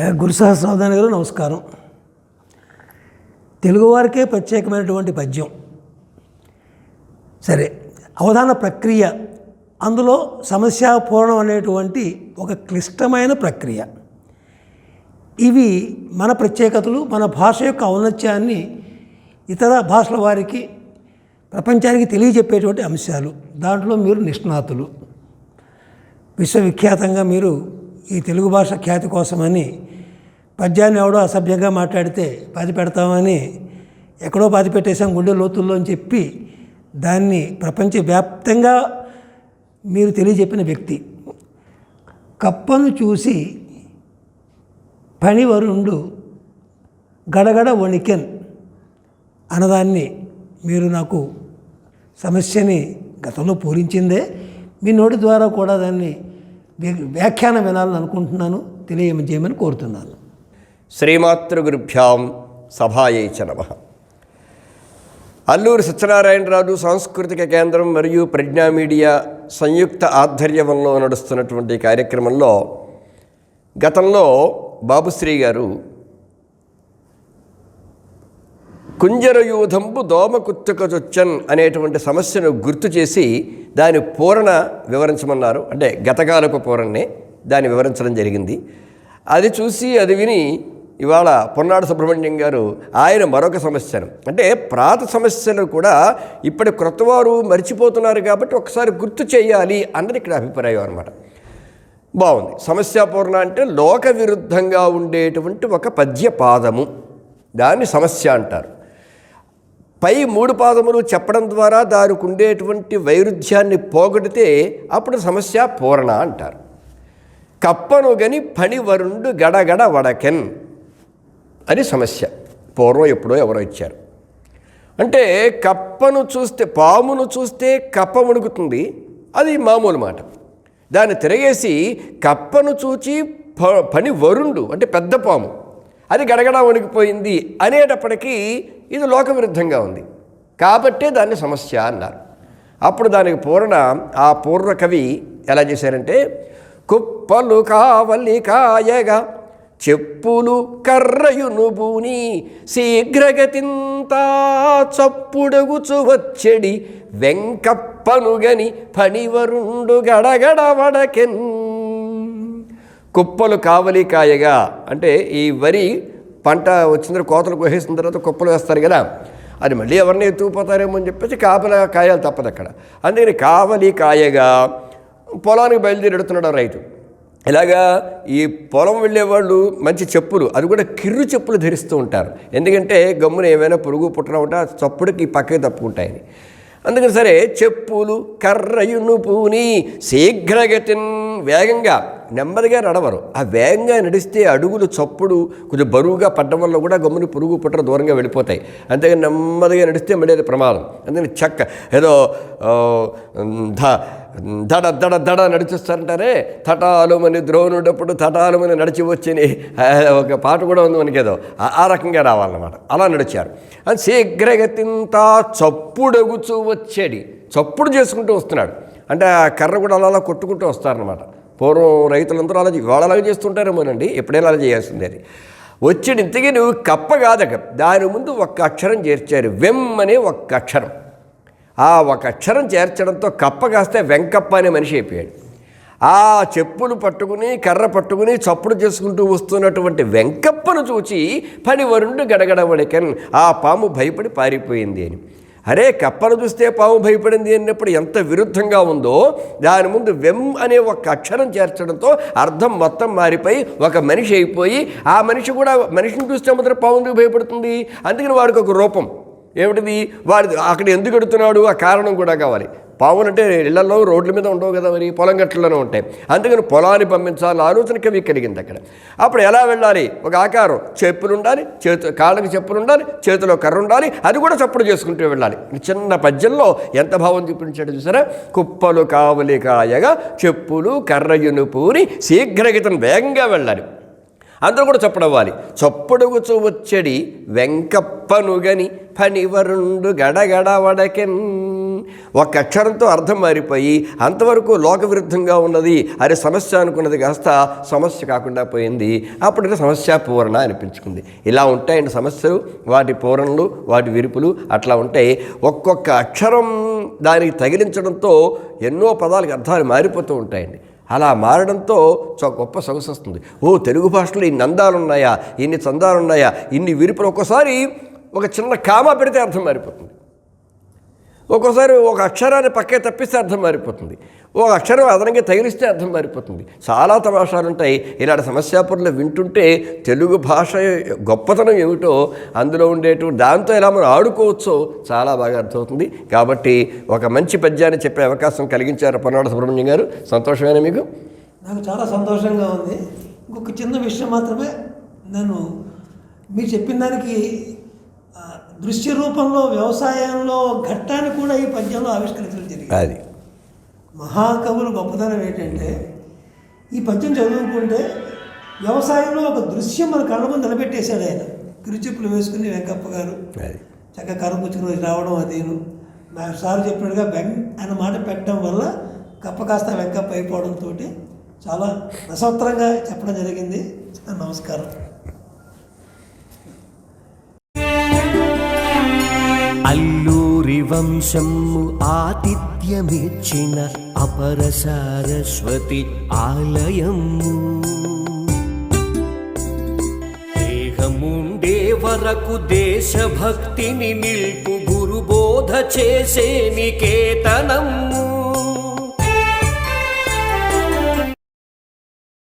గురు సహస్రావధాని గారు నమస్కారం. తెలుగువారికే ప్రత్యేకమైనటువంటి పద్యం. సరే అవధాన ప్రక్రియ అందులో సమస్యాపూర్ణం అనేటువంటి ఒక క్లిష్టమైన ప్రక్రియ. ఇవి మన ప్రత్యేకతలు మన భాష యొక్క ఔన్నత్యాన్ని ఇతర భాషల వారికి ప్రపంచానికి తెలియజెప్పేటువంటి అంశాలు. దాంట్లో మీరు నిష్ణాతులు. విశ్వవిఖ్యాతంగా మీరు ఈ తెలుగు భాష ఖ్యాతి కోసమని పద్యాన్ని ఎవడో అసభ్యంగా మాట్లాడితే పాతి పెడతామని ఎక్కడో పాతి పెట్టేశాం గుండె లోతుల్లో అని చెప్పి దాన్ని ప్రపంచవ్యాప్తంగా మీరు తెలియజెప్పిన వ్యక్తి. కప్పను చూసి పనివరుండు గడగడ వణికెన్ అన్నదాన్ని మీరు నాకు సమస్యని గతంలో పూరించిందే. మీ నోటి ద్వారా కూడా దాన్ని వ్యాఖ్యానం వినాలని అనుకుంటున్నాను తెలియజేయమని కోరుతున్నాను. శ్రీమాతృగురుభ్యాం సభాయే చ నమ. అల్లూరి సత్యనారాయణరాజు సాంస్కృతిక కేంద్రం మరియు ప్రజ్ఞా మీడియా సంయుక్త ఆధ్వర్యంలో నడుస్తున్నటువంటి కార్యక్రమంలో గతంలో బాబుశ్రీ గారు కుంజరయూధంబు దోమ కుత్తుకచొచ్చన్ అనేటువంటి సమస్యను గుర్తు చేసి దాని పూరణ వివరించమన్నారు. అంటే గతకాలపు పూరణనే దాన్ని వివరించడం జరిగింది. అది చూసి అది విని ఇవాళ పొన్నాడు సుబ్రహ్మణ్యం గారు ఆయన మరొక సమస్యను. అంటే ప్రాత సమస్యలు కూడా ఇప్పటి క్రొత్తవారు మర్చిపోతున్నారు కాబట్టి ఒకసారి గుర్తు చేయాలి అన్నది ఇక్కడ అభిప్రాయం అనమాట బాగుంది. సమస్యాపూర్ణ అంటే లోక విరుద్ధంగా ఉండేటువంటి ఒక పద్య పాదము దాన్ని సమస్య అంటారు. పై మూడు పాదములు చెప్పడం ద్వారా దానికి ఉండేటువంటి వైరుధ్యాన్ని పోగొడితే అప్పుడు సమస్య పూరణ అంటారు. కప్పను గని పణివరుండు గడగడ వడకెన్ అని సమస్య. పూర్వం ఎప్పుడో ఎవరో ఇచ్చారు. అంటే కప్పను చూస్తే పామును చూస్తే కప్ప వణుకుతుంది అది మామూలు మాట. దాన్ని తిరగేసి కప్పను చూచి ప- పని వరుండు అంటే పెద్ద పాము. అది గడగడ వణికిపోయింది అనేటప్పటికీ ఇది లోక విరుద్ధంగా ఉంది. కాబట్టే దాన్ని సమస్య అన్నారు. అప్పుడు దానికి పూర్ణ ఆ పూర్వకవి ఎలా చేశారంటే కుప్పలు కావలి కాయగా చెప్పులు కర్రయును బూని శీఘ్రగతింతా చప్పుడగుచు వచ్చెడి వెంకప్పనుగని పనివరుండు గడగడ వడకెన్. కుప్పలు కావలి కాయగా అంటే ఈ వరి పంట వచ్చిన తర్వాత కోతలు కోసేసిన తర్వాత కుప్పలు వేస్తారు కదా అది మళ్ళీ ఎవరిని ఎత్తుకుపోతారేమో అని చెప్పేసి కాపల కాయాలి తప్పదు అక్కడ. అందుకని కావలి కాయగా పొలానికి బయలుదేరి ఎడుతున్నాడు రైతు. ఇలాగా ఈ పొలం వెళ్ళేవాళ్ళు మంచి చెప్పులు అది కూడా కిర్రు చెప్పులు ధరిస్తూ ఉంటారు. ఎందుకంటే గమ్మున ఏమైనా పురుగు పుట్టడం ఉంటే ఆ చప్పుడుకి పక్కకి తప్పుకుంటాయని. అందుకని సరే చెప్పులు కర్రయును పూని శీఘ్రగతిన్ వేగంగా నెమ్మదిగా నడవరు. ఆ వేగంగా నడిస్తే అడుగులు చప్పుడు కొంచెం బరువుగా పడ్డం వల్ల కూడా గమ్ముని పురుగు పుట్ర దూరంగా వెళ్ళిపోతాయి. అంతేగాని నెమ్మదిగా నడిస్తే మళ్ళీ అది ప్రమాదం. అందుకని చక్క ఏదో ధ దడ దడ దడ నడిచిస్తారంటారే? తటాలుమని ద్రోణుడప్పుడు తటాలుమని నడిచి వచ్చని. ఒక పాట కూడా ఉంది మనకేదో. ఆ- ఆ రకంగా రావాలన్నమాట. అలా నడిచారు. అది శీఘ్రగతింత చప్పుడగుచూ వచ్చేడి చప్పుడు చేసుకుంటూ వస్తున్నాడు. అంటే ఆ కర్ర కూడా అలా అలా కొట్టుకుంటూ వస్తారనమాట పూర్వం రైతులందరూ అలా చే- వాళ్ళు అలాగే చేస్తుంటారేమోనండి ఎప్పుడైనా అలా చేయాల్సిందే అది. వచ్చాడు ఇంతకీ నువ్వు కప్ప కాదక దాని ముందు ఒక్క అక్షరం చేర్చారు. వెమ్ అనే ఒక్క అక్షరం. ఆ ఒక అక్షరం చేర్చడంతో కప్ప కాస్తే వెంకప్ప అనే మనిషి అయిపోయాడు. ఆ చెప్పులు పట్టుకుని కర్ర పట్టుకుని చప్పుడు చేసుకుంటూ వస్తున్నటువంటి వెంకప్పను చూచి పని వరుండు గడగడ వడికన్ ఆ పాము భయపడి పారిపోయింది అని. అరే కప్పను చూస్తే పాము భయపడింది అన్నప్పుడు ఎంత విరుద్ధంగా ఉందో దాని ముందు వెమ్ అనే ఒక అక్షరం చేర్చడంతో అర్థం మొత్తం మారిపోయి ఒక మనిషి అయిపోయి ఆ మనిషి కూడా మనిషిని చూస్తే మాత్రం పాముందుకు భయపడుతుంది? అందుకని వాడికి ఒక రూపం. ఏమిటిది? వాడి అక్కడ ఎందుకు ఎడుతున్నాడు ఆ కారణం కూడా కావాలి. పావులు అంటే ఇళ్ళలో రోడ్ల మీద ఉండవు కదా మరి పొలం గట్లలోనే ఉంటాయి. అందుకని పొలాన్ని పంపించాలని ఆలోచన కవి కలిగింది అక్కడ. అప్పుడు ఎలా వెళ్ళాలి? ఒక ఆకారం చెప్పులు ఉండాలి చేతు కాళ్ళకి చెప్పులు ఉండాలి చేతిలో కర్ర ఉండాలి అది కూడా చప్పుడు చేసుకుంటూ వెళ్ళాలి. చిన్న పద్యంలో ఎంత భావం చూపించాడు చూసారా? కుప్పలు కావలి కాయగా చెప్పులు కర్రయును పూరి శీఘ్రగతిని వేగంగా వెళ్ళాలి. అందరూ కూడా చప్పుడవ్వాలి చప్పుడుగుచు వచ్చడి వెంకప్పనుగని పనివరుండు గడగడ వడకెన్ ఒక అక్షరంతో అర్థం మారిపోయి అంతవరకు లోక విరుద్ధంగా ఉన్నది. అరే సమస్య అనుకున్నది కాస్త సమస్య కాకుండా పోయింది. అప్పుడు సమస్య పూరణ అనిపించుకుంది. ఇలా ఉంటాయండి సమస్యలు వాటి పూరణలు వాటి విరుపులు అట్లా ఉంటాయి ఒక్కొక్క అక్షరం దానికి తగిలించడంతో ఎన్నో పదాలకు అర్థాలు మారిపోతూ ఉంటాయండి. అలా మారడంతో చాలా గొప్ప సొగసు వస్తుంది. ఓ తెలుగు భాషలో ఇన్ని అందాలు ఉన్నాయా ఇన్ని చందాలు ఉన్నాయా ఇన్ని విరుపులు ఒక్కోసారి ఒక చిన్న కామా పెడితే అర్థం మారిపోతుంది. ఒక్కోసారి ఒక అక్షరాన్ని పక్కే తప్పిస్తే అర్థం మారిపోతుంది. ఒక అక్షరం అదనంగా తగిలిస్తే అర్థం మారిపోతుంది. చాలా తమాషాలు ఉంటాయి. ఇలాంటి సమస్యాపురులు వింటుంటే తెలుగు భాష గొప్పతనం ఏమిటో అందులో ఉండేటువంటి దాంతో ఎలా మనం ఆడుకోవచ్చో చాలా బాగా అర్థమవుతుంది. కాబట్టి ఒక మంచి పద్యాన్ని చెప్పే అవకాశం కలిగించారు పన్నాడు సుబ్రహ్మణ్యం గారు. సంతోషమేనా మీకు? నాకు చాలా సంతోషంగా ఉంది. ఇంకొక చిన్న విషయం మాత్రమే నేను మీరు చెప్పిన దానికి దృశ్య రూపంలో వ్యవసాయంలో ఘట్టాన్ని కూడా ఈ పద్యంలో ఆవిష్కరించడం జరిగింది. అది. మహాకవులు గొప్పతనం ఏంటంటే ఈ పద్యం చదువుకుంటే వ్యవసాయంలో ఒక దృశ్యం మన కళ్ళ ముందు నిలబెట్టేశాడు ఆయన. కిరుచెప్పులు వేసుకుని వెంకప్ప గారు. అది. చక్కగా కర్ర పుచ్చుకుని వచ్చి రావడం అదేను. మా సార్ చెప్పినట్టుగా వెంక్ అన్న మాట పెట్టడం వల్ల కప్ప కాస్త వెంకప్ప అయిపోవడంతో చాలా రసవత్తరంగా చెప్పడం జరిగింది. నమస్కారం. అల్లూరి వంశము ఆతిథ్యమిచ్చిన అపర సారస్వతి ఆలయము. దేహముండే వరకు దేశభక్తిని నిల్పు గురుబోధ చేసే నికేతనము